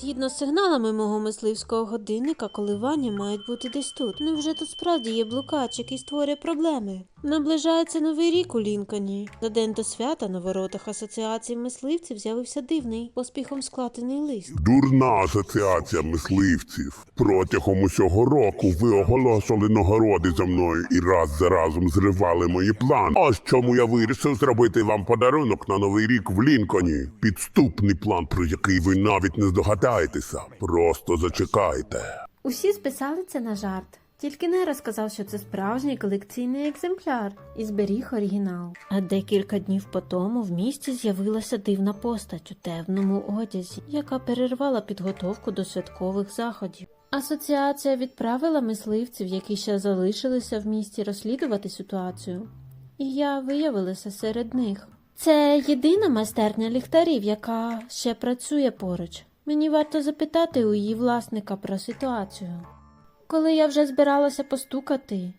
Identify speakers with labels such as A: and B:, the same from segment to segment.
A: Згідно з сигналами мого мисливського годинника, коливання мають бути десь тут. Ну вже тут справді є блукач, який створює проблеми. Наближається новий рік у Лінконі. За день до свята на воротах асоціації мисливців з'явився дивний, поспіхом складений лист.
B: Дурна асоціація мисливців. Протягом усього року ви оголошували нагороди за мною і раз за разом зривали мої плани. Ось чому я вирішив зробити вам подарунок на новий рік в Лінконі. Підступний план, про який ви навіть не здогадаєтеся. Просто зачекайте.
A: Усі списали це на жарт. Тільки не розказав, що це справжній колекційний екземпляр і зберіг оригінал. А декілька днів по тому в місті з'явилася дивна постать у темному одязі, яка перервала підготовку до святкових заходів. Асоціація відправила мисливців, які ще залишилися в місті, розслідувати ситуацію. І я виявилася серед них. Це єдина майстерня ліхтарів, яка ще працює поруч. Мені варто запитати у її власника про ситуацію. Коли я вже збиралася постукати,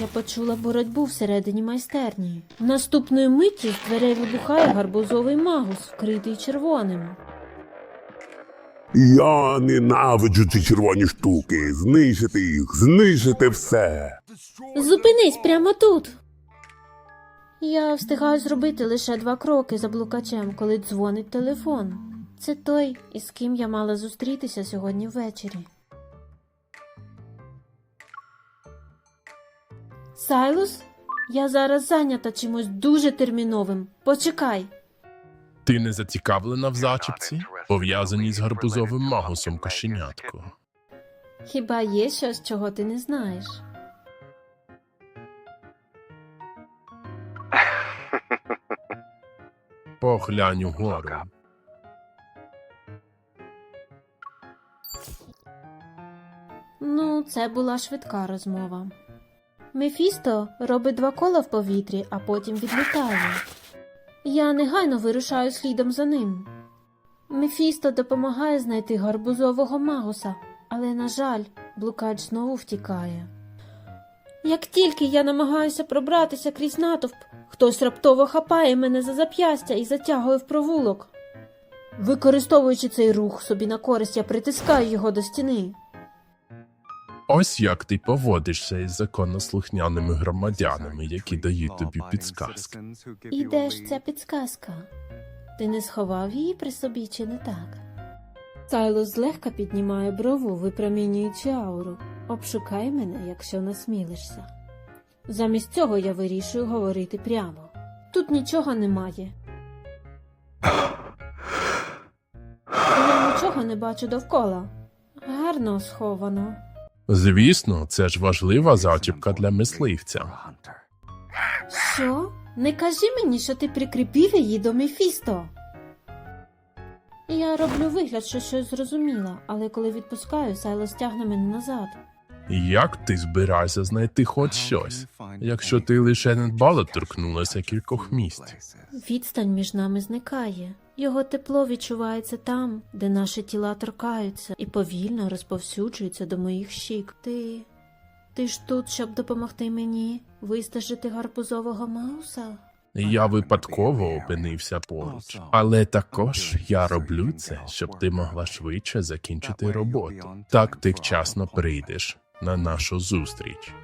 A: я почула боротьбу всередині майстерні. Наступної миті з дверей вибухає гарбузовий магус, вкритий червоним.
B: Я ненавиджу ці червоні штуки. Знищити їх, знищити все.
A: Зупинись прямо тут. Я встигаю зробити лише два кроки за блукачем, коли дзвонить телефон. Це той, із ким я мала зустрітися сьогодні ввечері. Сайлус, я зараз зайнята чимось дуже терміновим. Почекай.
C: Ти не зацікавлена в зачіпці, пов'язаній з гарбузовим магусом кошенятко.
A: Хіба є щось, чого ти не знаєш?
C: Поглянь угору.
A: Ну, це була швидка розмова. Мефісто робить два кола в повітрі, а потім відлітає. Я негайно вирушаю слідом за ним. Мефісто допомагає знайти гарбузового магуса, але, на жаль, блукач знову втікає. Як тільки я намагаюся пробратися крізь натовп, хтось раптово хапає мене за зап'ястя і затягує в провулок. Використовуючи цей рух собі на користь, я притискаю його до стіни.
C: Ось як ти поводишся із законослухняними громадянами, які дають тобі підсказки.
A: І де ж ця підсказка? Ти не сховав її при собі чи не так? Сайло злегка піднімає брову, випромінюючи ауру. Обшукай мене, якщо насмілишся. Замість цього я вирішую говорити прямо. Тут нічого немає. Я нічого не бачу довкола. Гарно сховано.
C: Звісно, це ж важлива зачіпка для мисливця.
A: Що? Не кажи мені, що ти прикріпів її до Мефісто. Я роблю вигляд, що щось зрозуміла, але коли відпускаю, Сайло стягне мене назад.
C: Як ти збираєшся знайти хоч щось, якщо ти лише недбало торкнулася кількох місць?
A: Відстань між нами зникає. Його тепло відчувається там, де наші тіла торкаються, і повільно розповсюджується до моїх щік. Ти. Ти ж тут, щоб допомогти мені вистежити гарбузового мауса?
C: Я випадково опинився поруч, але також я роблю це, щоб ти могла швидше закінчити роботу. Так ти вчасно прийдеш на нашу зустріч.